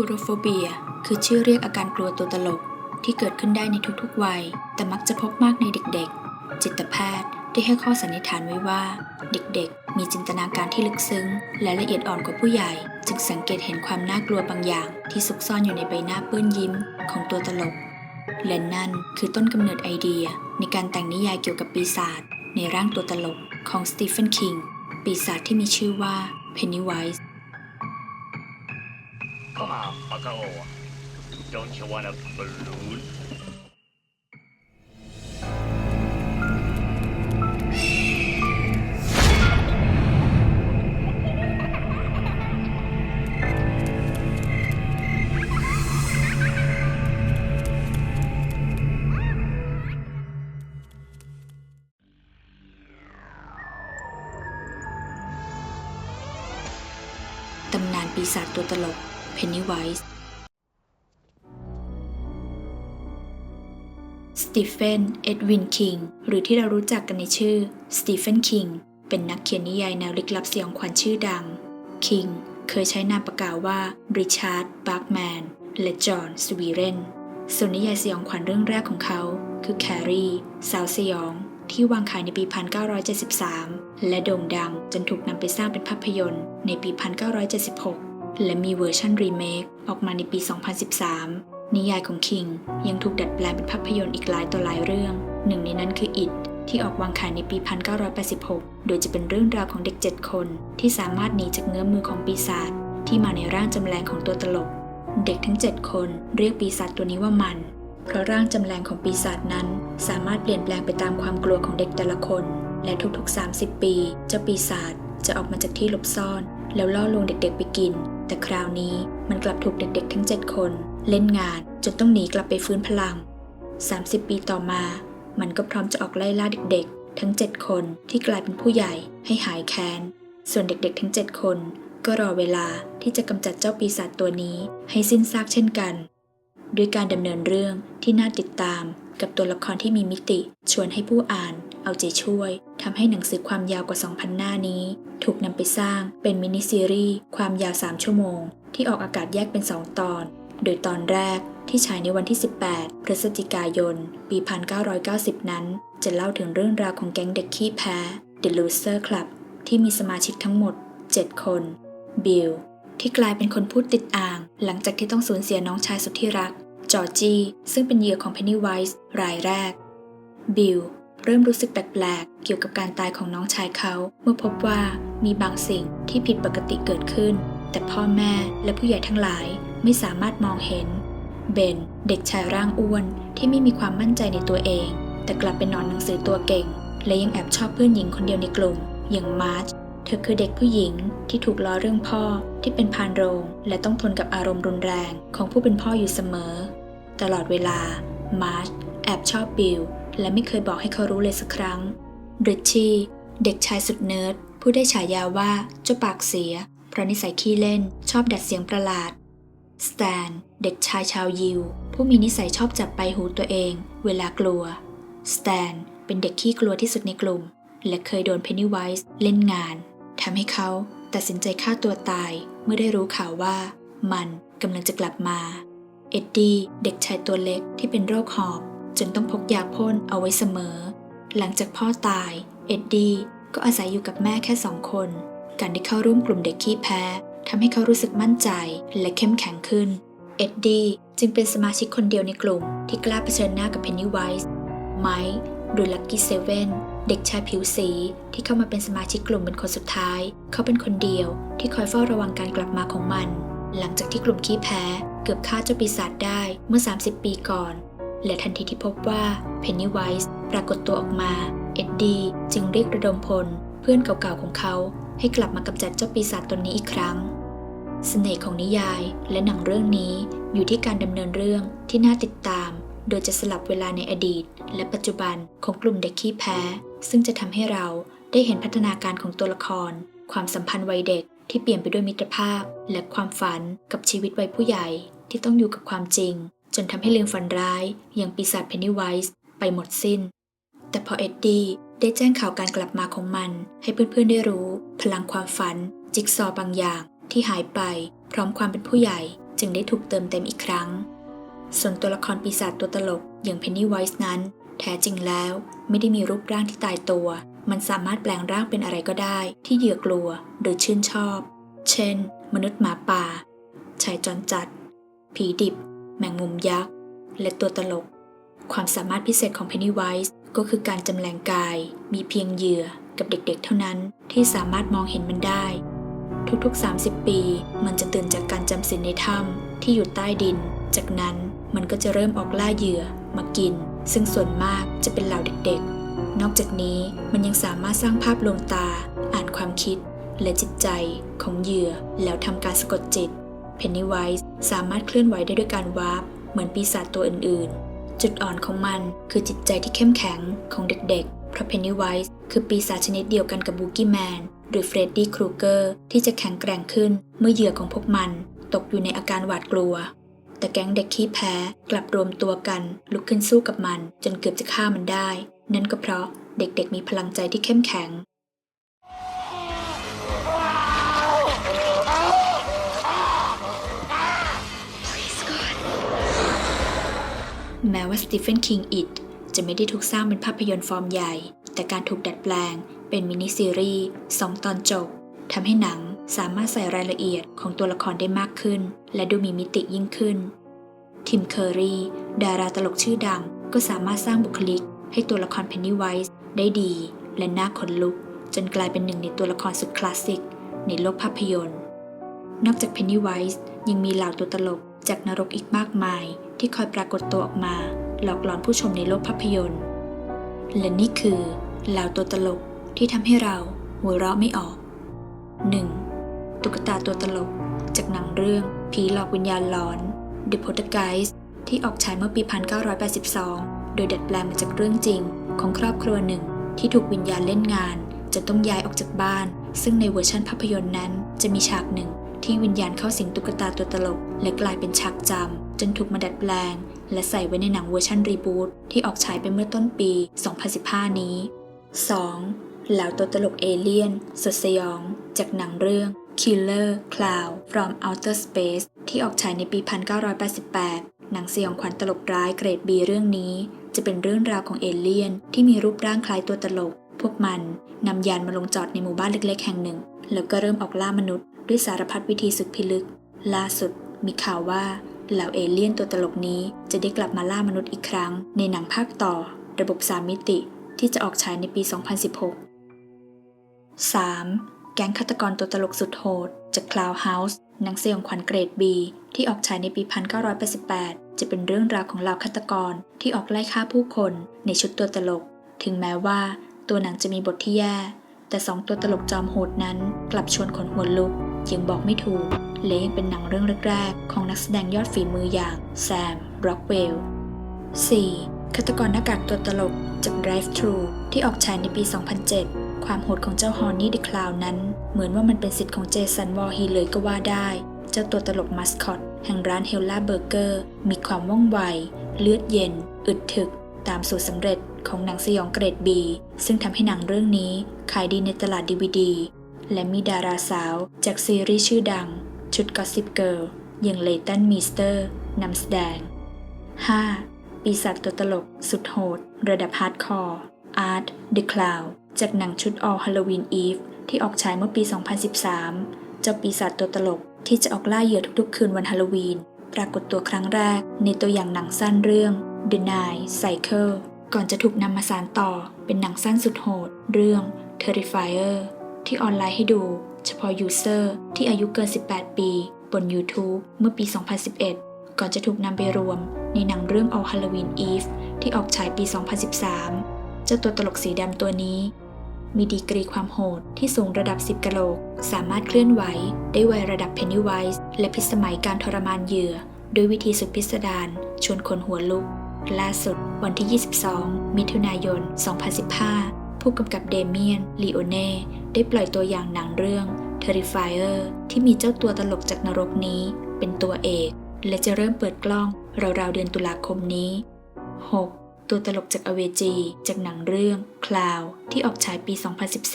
คูโรโฟเบีย คือชื่อเรียกอาการกลัวตัวตลก ที่เกิดขึ้นได้ในทุกๆวัย แต่มักจะพบมากในเด็กๆ จิตแพทย์ได้ให้ข้อสันนิษฐานไว้ว่า เด็กๆ มีจินตนาการที่ลึกซึ้ง และละเอียดอ่อนกว่าผู้ใหญ่ จึงสังเกตเห็นความน่ากลัวบางอย่าง ที่ซุกซ่อนอยู่ในใบหน้าเปื้อนยิ้มของตัวตลก และนั่นคือต้นกำเนิดไอเดีย ในการแต่งนิยายเกี่ยวกับปีศาจในร่างตัวตลกของสตีเฟนคิงปีศาจที่มีชื่อว่า Pennywise Come on, bucko. Don't you want a balloon? ตำนานปีศาจตัวตลก Pennywise สตีเฟน เอ็ดวิน คิง หรือที่เรารู้จักกันในชื่อ สตีเฟน คิง เป็นนักเขียนนิยายแนวลึกลับสยองขวัญชื่อดัง คิง เคยใช้นามปากกาว่าริชาร์ด บาร์กแมน และจอห์น สวีเรน ส่วนนิยายสยองขวัญเรื่องแรกของเขา คือแครีสาวสยอง ที่วางขายในปี 1973 และโด่งดังจนถูกนำไปสร้างเป็นภาพยนตร์ในปี 1976 และมีเวอร์ชันรีเมคออกมาในปี 2013 นิยายของคิงยังถูกดัดแปลงเป็นภาพยนตร์อีกหลายต่อหลายเรื่อง หนึ่งในนั้นคือ It ที่ออกวางขายในปี 1986 โดยจะเป็นเรื่องราวของเด็ก 7 คน ที่สามารถหนีจากเงื้อมมือของปีศาจที่มาในร่างจำแรงของตัวตลก เด็กทั้ง 7 คนเรียกปีศาจตัวนี้ว่ามัน เพราะร่างจำแรงของปีศาจนั้น สามารถเปลี่ยนแปลงไปตามความกลัวของเด็กแต่ละคน และทุกๆ 30 ปี เจ้าปีศาจจะออกมาจากที่หลบซ่อน แล้วล่อลวงเด็กๆไปกิน แต่คราวนี้มันกลับถูกเด็กๆทั้ง 7 คน เล่นงานจนต้องหนีกลับไปฟื้นพลัง 30 ปีต่อมา มันก็พร้อมจะออกไล่ล่าเด็กๆ ทั้ง 7 คนที่กลายเป็นผู้ใหญ่ให้หายแค้น ส่วนเด็กๆทั้ง 7 คน ก็รอเวลาที่จะกำจัดเจ้าปีศาจตัวนี้ให้สิ้นซากเช่นกัน ด้วยการดำเนินเรื่องที่น่าติดตามกับตัวละครที่มีมิติชวนให้ผู้อ่านเอาใจช่วย ทำให้หนังสือความยาวกว่า 2,000 หน้านี้ ถูกนำไปสร้างเป็นมินิซีรีส์ความยาว 3 ชั่วโมง ที่ออกอากาศแยกเป็น 2 ตอน โดยตอนแรกที่ฉายในวันที่ 18 พฤศจิกายน ปี 1990 นั้น จะเล่าถึงเรื่องราวของแก๊งเด็กขี้แพ้ The Loser Club ที่มีสมาชิกทั้งหมด 7 คน บิลที่กลายเป็นคนพูดติดอ่าง หลังจากที่ต้องสูญเสียน้องชายสุดที่รัก จอร์จีซึ่งเป็นเหยื่อของเพนนีไวส์รายแรก บิล เริ่มรู้สึกแปลกๆ เกี่ยวกับการตายของน้องชายเขา เมื่อพบว่ามีบางสิ่งที่ผิดปกติเกิดขึ้น แต่พ่อแม่และผู้ใหญ่ทั้งหลายไม่สามารถมองเห็น เบน เด็กชายร่างอ้วนที่ไม่มีความมั่นใจในตัวเอง แต่กลับเป็นนอนหนังสือตัวเก่ง และยังแอบชอบเพื่อนหญิงคนเดียวในกลุ่ม อย่างมาร์ชเธอคือเด็กผู้หญิงที่ถูกล้อเรื่องพ่อที่เป็นพานโรง และต้องทนกับอารมณ์รุนแรงของผู้เป็นพ่ออยู่เสมอ ตลอดเวลามาร์ชแอบชอบบิล และไม่เคยบอกให้เขารู้เลยสักครั้งริชชี่เด็กชายสุดเนิร์ดผู้ได้ฉายาว่าเจ้าปากเสีย เพราะนิสัยขี้เล่นชอบดัดเสียงประหลาดสแตนเด็กชายชาวยิว ผู้มีนิสัยชอบจับไปหูตัวเอง เวลากลัวสแตนเป็นเด็กขี้กลัวที่สุดในกลุ่ม และเคยโดนเพนนีไวส์เล่นงานทำให้เขาตัดสินใจฆ่าตัวตายเมื่อได้รู้ข่าวว่า มันกำลังจะกลับมา เอ็ดดี้เด็กชายตัวเล็กที่เป็นโรคหอบ จนต้องพกยาพ่นเอาไว้เสมอ หลังจากพ่อตาย เอ็ดดี้ก็อาศัยอยู่กับแม่แค่สองคน การได้เข้าร่วมกลุ่มเด็กขี้แพ้ทำให้เขารู้สึกมั่นใจและเข้มแข็งขึ้น เอ็ดดี้จึงเป็นสมาชิกคนเดียวในกลุ่มที่กล้าเผชิญหน้ากับเพนนีไวส์ไมค์หรือลักกี้เซเว่นเด็กชายผิวสีที่เข้ามาเป็นสมาชิกกลุ่มเป็นคนสุดท้าย เขาเป็นคนเดียวที่คอยเฝ้าระวังการกลับมาของมัน หลังจากที่กลุ่มขี้แพ้ เกือบฆ่าเจ้าปีศาจได้เมื่อ 30 ปีก่อน และทันทีที่พบว่าเพนนีไวส์ปรากฏตัวออกมา เอ็ดดี้จึงเรียกระดมพล เพื่อนเก่าๆของเขาให้กลับมากำจัดเจ้าปีศาจตนนี้อีกครั้งเสน่ห์ของนิยายและหนังเรื่องนี้อยู่ที่การดำเนินเรื่องที่น่าติดตาม โดยจะสลับเวลาในอดีต และปัจจุบันของกลุ่มเด็กขี้แพ้ ซึ่งจะทำให้เราได้เห็นพัฒนาการของตัวละคร ความสัมพันธ์วัยเด็กที่เปลี่ยนไปด้วยมิตรภาพ และความฝันกับชีวิตวัยผู้ใหญ่ที่ต้องอยู่กับความจริง นทำให้ลืมฝันร้ายอย่างปีศาจเพนนีไวส์ไปหมดสิ้น แต่พอเอ็ดดี้ได้แจ้งข่าวการกลับมาของมัน ให้เพื่อนๆได้รู้ พลังความฝัน จิ๊กซอว์บางอย่างที่หายไป พร้อมความเป็นผู้ใหญ่จึงได้ถูกเติมเต็มอีกครั้ง ส่วนตัวละครปีศาจตัวตลกอย่างเพนนีไวส์นั้น แท้จริงแล้วไม่ได้มีรูปร่างที่ตายตัว มันสามารถแปลงร่างเป็นอะไรก็ได้ ที่เหยื่อกลัวหรือชื่นชอบ เช่น มนุษย์หมาป่าชายจรจัด ผีดิบ แมงมุมยักษ์ และตัวตลก ความสามารถพิเศษของเพนนีไวส์ก็คือการจำแรงกาย มีเพียงเหยื่อกับเด็กๆ เท่านั้นที่สามารถมองเห็นมันได้ ทุกๆ 30 ปี มันจะตื่นจากการจำศีลในถ้ำที่อยู่ใต้ดิน จากนั้นมันก็จะเริ่มออกล่าเหยื่อมากิน ซึ่งส่วนมากจะเป็นเหล่าเด็กๆ นอกจากนี้มันยังสามารถสร้างภาพลวงตา อ่านความคิด และจิตใจของเหยื่อแล้วทำการสะกดจิต เพนนีไวส์สามารถเคลื่อนไหวได้ด้วยการวาร์ปเหมือนปีศาจตัวอื่นๆ จุดอ่อนของมันคือจิตใจที่เข้มแข็งของเด็กๆ เพราะเพนนีไวส์คือปีศาจชนิดเดียวกันกับบูกี้แมนหรือเฟรดดี้ครูเกอร์ที่จะแข็งแกร่งขึ้นเมื่อเหยื่อของพวกมันตกอยู่ในอาการหวาดกลัว แต่แก๊งเด็กขี้แพ้กลับรวมตัวกันลุกขึ้นสู้กับมัน จนเกือบจะฆ่ามันได้ นั่นก็เพราะเด็กๆมีพลังใจที่เข้มแข็ง แม้ว่าสตีเฟนคิงอิดจะไม่ได้ถูกสร้างเป็นภาพยนตร์ฟอร์มใหญ่ แต่การถูกดัดแปลง เป็นมินิซีรีส์สองตอนจบทำให้หนังสามารถใส่รายละเอียดของตัวละครได้มากขึ้น และดูมีมิติยิ่งขึ้น ทิมเคอรีดาราตลกชื่อดัง ก็สามารถสร้างบุคลิก ให้ตัวละครเพนนีไวส์ได้ดี และน่าขนลุก จนกลายเป็นหนึ่งในตัวละครสุดคลาสสิก ในโลกภาพยนตร์ นอกจากเพนนีไวส์ยังมีเหล่าตัวตลกจากนรกอีกมากมาย ที่คอยปรากฏตัวออกมา หลอกหลอนผู้ชมในโลกภาพยนตร์ และนี่คือเหล่าตัวตลกที่ทำให้เราหัวเราะไม่ออก 1. ตุ๊กตาตัวตลก จากหนังเรื่อง ผีหลอกวิญญาณหลอน The Poltergeist ที่ออกฉายเมื่อปี 1982 โดยดัดแปลงมาจากเรื่องจริง ของครอบครัวหนึ่ง ที่ถูกวิญญาณเล่นงาน จะต้องย้ายออกจากบ้าน ซึ่งในเวอร์ชันภาพยนตร์นั้นจะมีฉากหนึ่ง ที่วิญญาณเข้าสิงตุ๊กตาตัวตลก และกลายเป็นฉากจำจนถูกมาดัดแปลง และใส่ไว้ในหนังเวอร์ชันรีบูตที่ออกฉายไปเมื่อต้นปี 2015 นี้ 2. เหล่าตัวตลกเอเลี่ยนสุดสยอง จากหนังเรื่อง Killer Cloud from Outer Space ที่ออกฉายในปี 1988 หนังสยองขวัญตลกร้ายเกรด B เรื่องนี้ จะเป็นเรื่องราวของเอเลี่ยน ที่มีรูปร่างคล้ายตัวตลก พวกมันนำยานมาลงจอดในหมู่บ้านเล็กๆ แห่งหนึ่ง แล้วก็เริ่มออกล่ามนุษย์ ด้วยสารพัดวิธีสุดพิลึก ล่าสุดมีข่าวว่าเหล่าเอเลี่ยนตัวตลกนี้จะได้กลับมาล่ามนุษย์อีกครั้ง ในหนังภาคต่อ ระบบสามมิติที่จะออกฉายในปี 2016 3. แก๊งฆาตกรตัวตลกสุดโหด จาก Cloud House หนังสยองขวัญเกรด B ที่ออกฉายในปี 1988 จะเป็นเรื่องราวของเหล่าฆาตกรที่ออกไล่ฆ่าผู้คนในชุดตัวตลก ถึงแม้ว่าตัวหนังจะมีบทที่แย่ แต่สองตัวตลกจอมโหดนั้นกลับชวนขนหัวลุก ยังบอกไม่ถูก และยังเป็นหนังเรื่องแรกๆของนักแสดงยอดฝีมืออย่างแซมร็อกเวล 4. ฆาตกรหน้ากากตัวตลกจาก Drive Thru ที่ออกฉายในปี 2007 ความโหดของเจ้าฮอนนี่เดอะคลาวนั้น เหมือนว่ามันเป็นสิทธิ์ของเจสันวอร์ฮีเลยก็ว่าได้ เจ้าตัวตลกมัสคอต แห่งร้านเฮลล่าเบอร์เกอร์มีความว่องไว เลือดเย็น อึดถึก ตามสูตรสำเร็จของหนังสยองเกรดบีซึ่งทำให้หนังเรื่องนี้ขายดีในตลาดดีวดี และมีดาราสาวจากซีรีส์ชื่อดัง ชุด Gossip Girl อย่างเลตันมีสเตอร์นำแสดง 5. ปีศาจตัวตลกสุดโหด ระดับฮาร์ดคอร์ Art the Clown จากหนังชุด All Halloween Eve ที่ออกฉายเมื่อปี 2013 เจ้าปีศาจตัวตลกที่จะออกล่าเหยื่อทุกๆ คืนวันฮาโลวีน ปรากฏตัวครั้งแรกในตัวอย่างหนังสั้นเรื่อง The Night Cycle ก่อนจะถูกนำมาสานต่อเป็นหนังสั้นสุดโหด เรื่อง Terrifier ที่ออนไลน์ให้ดู เฉพาะยูเซอร์ที่อายุเกิน 18 ปี บน YouTube เมื่อปี 2011 ก่อนจะถูกนำไปรวม ในหนังเรื่อง All Halloween Eve ที่ออกฉายปี 2013 เจ้าตัวตลกสีดำตัวนี้ มีดีกรีความโหดที่สูงระดับ 10กะโหลก สามารถเคลื่อนไหว ได้ไวระดับ Pennywise และพิสมัยการทรมานเหยื่อด้วยวิธีสุดพิสดารชวนคนหัวลุก ล่าสุดวันที่ 22 มิถุนายน 2015 ผู้กำกับเดเมียนลีโอเน่ ได้ปล่อยตัวอย่างหนังเรื่อง Terrifier ที่มีเจ้าตัวตลกจากนรกนี้ เป็นตัวเอก และจะเริ่มเปิดกล้องราวๆเดือนตุลาคมนี้ 6. ตัวตลกจากอเวจี จากหนังเรื่อง Cloud ที่ออกฉายปี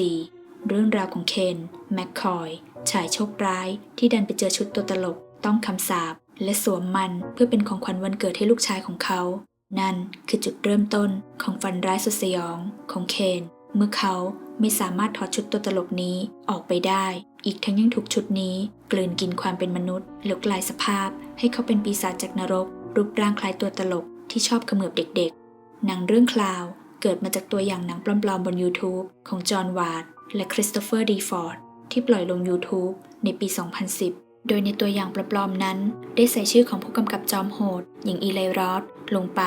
2014 เรื่องราวของเคนแมคคอยชายโชคร้าย ที่ดันไปเจอชุดตัวตลก ต้องคำสาปและสวมมันเพื่อเป็นของขวัญวันเกิดให้ลูกชายของเขา นั่นคือจุดเริ่มต้นของฝันร้ายสุดสยองของเคน เมื่อเขาไม่สามารถถอดชุดตัวตลกนี้ออกไปได้ อีกทั้งยังถูกชุดนี้กลืนกินความเป็นมนุษย์แล้วกลายสภาพ ให้เขาเป็นปีศาจจากนรก รูปร่างคล้ายตัวตลกที่ชอบขมือบเด็กๆ หนังเรื่องคลาวเกิดมาจากตัวอย่างหนังปลอมๆบน YouTube ของจอห์นวาร์ดและคริสโตเฟอร์ดีฟอร์ดที่ปล่อยลง YouTube ในปี 2010 โดยในตัวอย่างปลอมๆนั้น ได้ใส่ชื่อของผู้กำกับจอมโหดอย่างอีไลรอดลงไป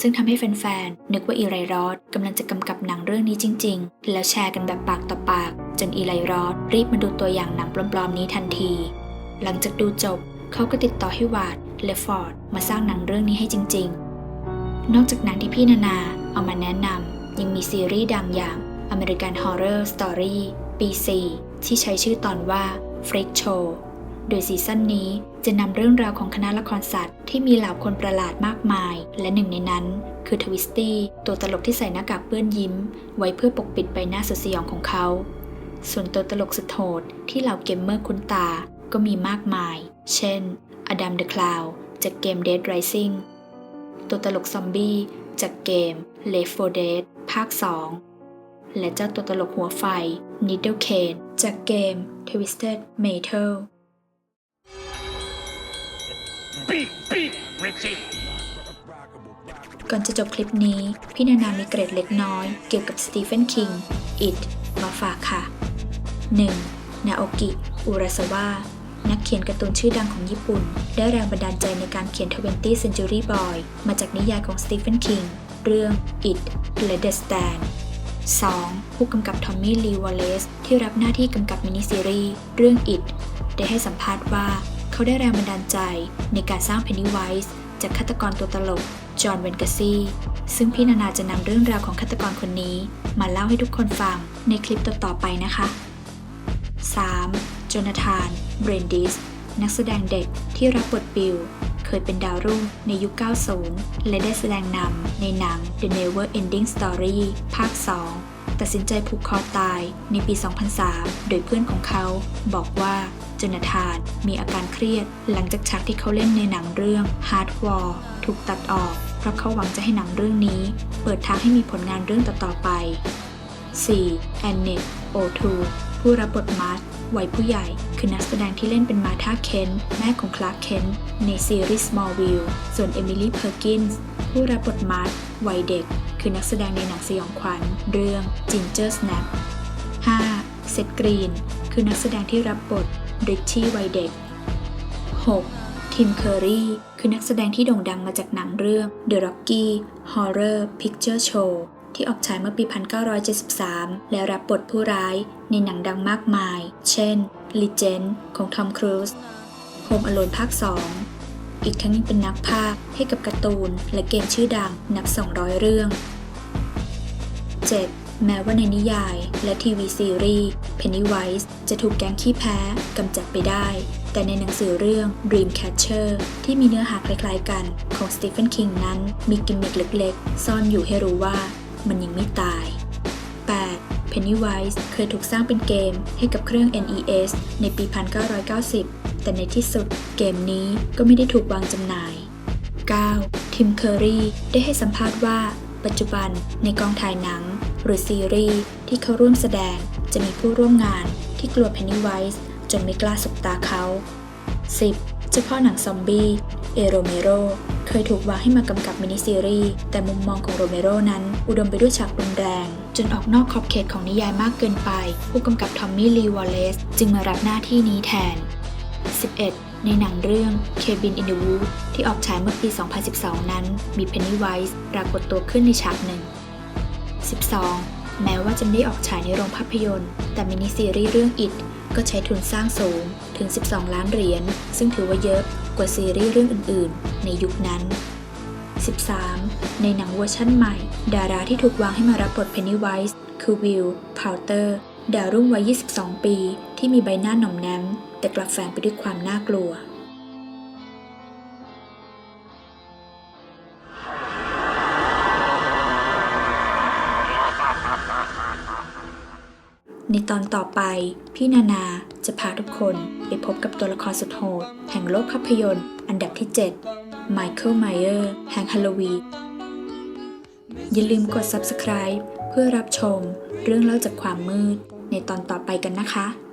ซึ่งทำให้แฟนๆ นึกว่าอีไลรอดกำลังจะกำกับหนังเรื่องนี้จริง ๆ แล้วแชร์กันแบบปากต่อปาก จนอีไลรอดรีบมาดูตัวอย่างหนังปลอมๆนี้ทันที หลังจากดูจบ เขาก็ติดต่อให้วาดและฟอร์ดมาสร้างหนังเรื่องนี้ให้จริง ๆ นอกจากหนังที่พี่นานาเอามาแนะนำยังมีซีรีส์ดังอย่าง American Horror Story ปี 4 ที่ใช้ชื่อตอนว่า Freak Show โดยซีซั่นนี้จะนำเรื่องราวของคณะละครสัตว์ที่มีเหล่าคนประหลาดมากมาย และหนึ่งในนั้น คือทวิสตี้ตัวตลกที่ใส่หน้ากากเปื้อนยิ้ม ไว้เพื่อปกปิดใบหน้าสุดสยองของเขา ส่วนตัวตลกสุดโหดที่เหล่าเกมเมอร์คุ้นตาก็มีมากมาย เช่น อดัมเดอะคลาวจากเกม Dead Rising ตัวตลกซอมบี้จากเกม Left 4 Dead ภาค 2 และเจ้าตัวตลกหัวไฟ Needle Cane จากเกม Twisted Metal ก่อนจะจบคลิปนี้ พี่นานามีเกร็ดเล็กน้อย เกี่ยวกับสตีเฟนคิง It มาฝากค่ะ 1. นาโอกิ อุราสวะนักเขียนการ์ตูนชื่อดังของญี่ปุ่น ได้แรงบันดาลใจในการเขียน 20 Century Boy มาจากนิยายของสตีเฟนคิงเรื่อง It และ The Stand 2. ผู้กำกับทอมมี่ลีวอลเลซที่รับหน้าที่กำกับมินิซีรีส์เรื่อง It ได้ให้สัมภาษณ์ว่า เขาได้แรงบันดาลใจในการสร้าง Pennywise จากฆาตกรตัวตลก จอห์นเวนกาซีซึ่งพี่นานาจะนำเรื่องราวของฆาตกรคนนี้ มาเล่าให้ทุกคนฟังในคลิปต่อๆไปนะคะ 3. โจนาธาน เบรนดิส นักแสดงเด็กที่รับบทบิล เคยเป็นดาวรุ่งในยุค 90 และได้แสดงนำในหนัง The Never Ending Story ภาค 2 ตัดสินใจผูกคอตายในปี 2003 โดยเพื่อนของเขาบอกว่าจนาธานมีอาการเครียด หลังจากฉากที่เขาเล่นในหนังเรื่อง Hard War ถูกตัดออก เพราะเขาหวังจะให้หนังเรื่องนี้ เปิดทางให้มีผลงานเรื่องต่อๆไป 4. แอนเนตโอทูผู้รับบทมาร์ทวัยผู้ใหญ่ คือนักแสดงที่เล่นเป็นมาธาเคนแม่ของคลาร์กเคนในซีรีส์ Smallville ส่วนเอมิลี่เพอร์กินส์ผู้รับบทมาร์ทวัยเด็ก คือนักแสดงในหนังสยองขวัญ เรื่อง Ginger Snap 5. เซตกรีน คือนักแสดงที่รับบทริชชี่วัยเด็ก 6. ทิมเคอรีคือนักแสดงที่โด่งดังมาจากหนังเรื่อง The Rocky Horror Picture Show ที่ออกฉายเมื่อปี 1973 และรับบทผู้ร้ายในหนังดังมากมาย เช่น Legend ของทอมครูซ Home Alone ภาค 2 อีกทั้งยังเป็นนักพากย์ให้กับการ์ตูน และเกมชื่อดังนับ 200 เรื่อง 7. แม้ว่าในนิยาย และทีวีซีรีส์ Pennywise จะถูกแก๊งขี้แพ้กำจัดไปได้ แต่ในหนังสือเรื่อง Dreamcatcher ที่มีเนื้อหาคล้ายๆกันของ Stephen King นั้นมีกิมมิคเล็กๆ ซ่อนอยู่ให้รู้ว่ามันยังไม่ตาย 8. Pennywise เคยถูกสร้างเป็นเกมให้กับเครื่อง NES ในปี 1990 แต่ในที่สุดเกมนี้ก็ไม่ได้ถูกวางจำหน่าย 9. ทิม เคอรีได้ให้สัมภาษณ์ว่า ปัจจุบันในกองถ่ายหนัง หรือซีรีส์ที่เขาร่วมแสดงจะมีผู้ร่วมงานที่กลัว Pennywise จนไม่กล้าสบตาเขา 10. เจ้าพ่อหนังซอมบี้ เอโรเมโร เคยถูกวางให้มากำกับมินิซีรีส์แต่มุมมองของโรเมโรนั้น อุดมไปด้วยฉากรุนแรง จนออกนอกขอบเขตของนิยายมากเกินไป ผู้กำกับทอมมี่ลีวอลเลซจึงมารับหน้าที่นี้แทน 11. ในหนังเรื่อง Cabin in the Woods ที่ออกฉายเมื่อปี 2012 นั้น มี Pennywise ปรากฏตัวขึ้นในฉากหนึ่ง 12. แม้ว่าจะไม่ได้ออกฉายในโรงภาพยนตร์ แต่มินิซีรีส์เรื่อง It ก็ใช้ทุนสร้างสูงถึง 12 ล้านเหรียญ ซึ่งถือว่าเยอะกว่าซีรีส์เรื่องอื่น ๆ ในยุคนั้น 13. ในหนังเวอร์ชั่นใหม่ ดาราที่ถูกวางให้มารับบท Pennywise คือวิลพาวเตอร์ดาวรุ่งวัย 22 ปี ที่มีใบหน้าหน่อมแนม แต่กลับแฝงไปด้วยความน่ากลัว ในตอนต่อไปพี่นานาจะพาทุกคนไปพบกับตัวละครสุดโหดแห่งโลกภาพยนตร์ อันดับที่7 Michael Myers แห่งฮาโลวีนอย่าลืมกด subscribe เพื่อรับชมเรื่องเล่าจากความมืดในตอนต่อไปกันนะคะ